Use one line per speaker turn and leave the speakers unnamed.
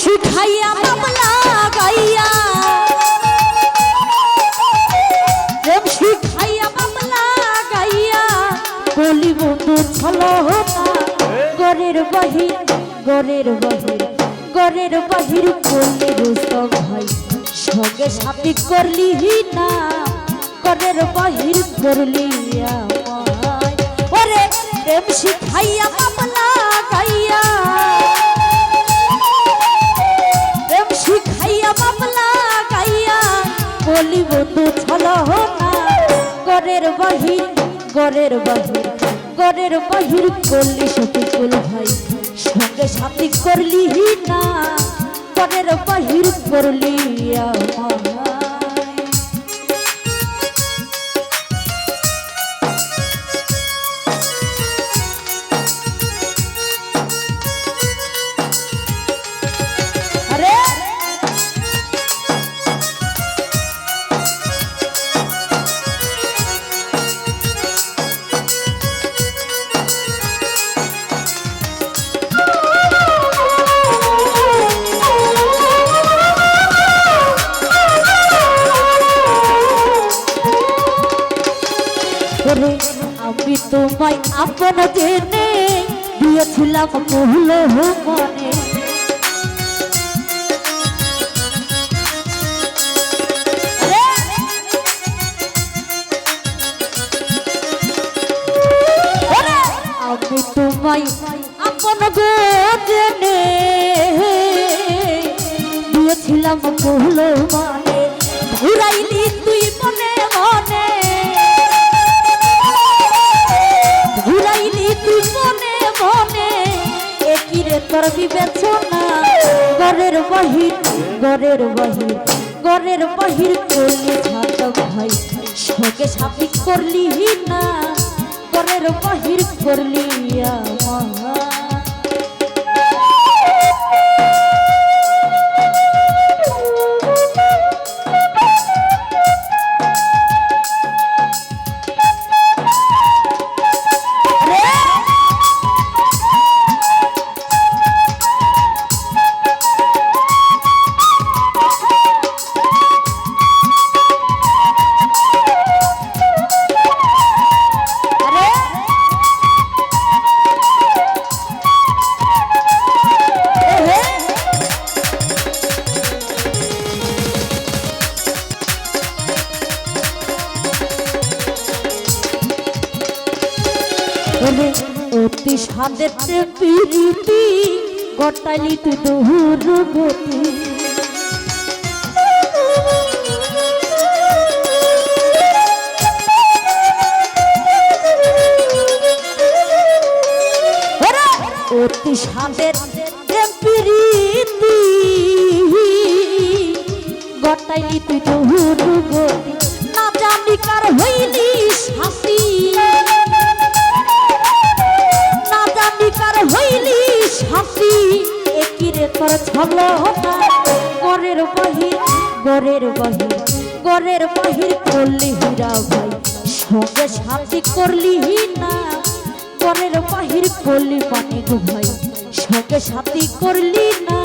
শিখাইয়া মামলা গাইয়া। প্রেম শিখাইয়া মামলা গাইয়া। বলি বন্ধু, ছলো গরের বাহির গরের বাহির গরের বাহির করলে রুস্তম ভাই। সঙ্গে সাথী করলি না গরের বাহির করলি আমায়। ওরে, প্রেম শিখাইয়া মামলা গাইয়া। গরের বাহির গরের বাহির গরের বাহির করলি সফিকুল ভাই সঙ্গে সাথী করলি না গরের বাহির করলি আমায় তোমায় আপন দিয়েছিলাম বহুল মনে। দিয়েছিলাম ঘুরাইলি তুই তোর বিবেচনা গরের বাহির গরের বাহির গরের বাহির করলি ঘাতক হয়। শোকে সাপিক করলি না গরের বাহির করলি ওরে অতি সাদেতে পিরিতি গটালি তুই দহুর গতি অতি সাদের পিরিতি গটাইলি তুই দহুর গতি তোর ছলো গরের বাহির গরের বাহির গরের বাহির করলি হীরা ভাই। সঙ্গে সাথী করলি না গরের বাহির করলি মানিক ভাই। সঙ্গে সাথী করলি না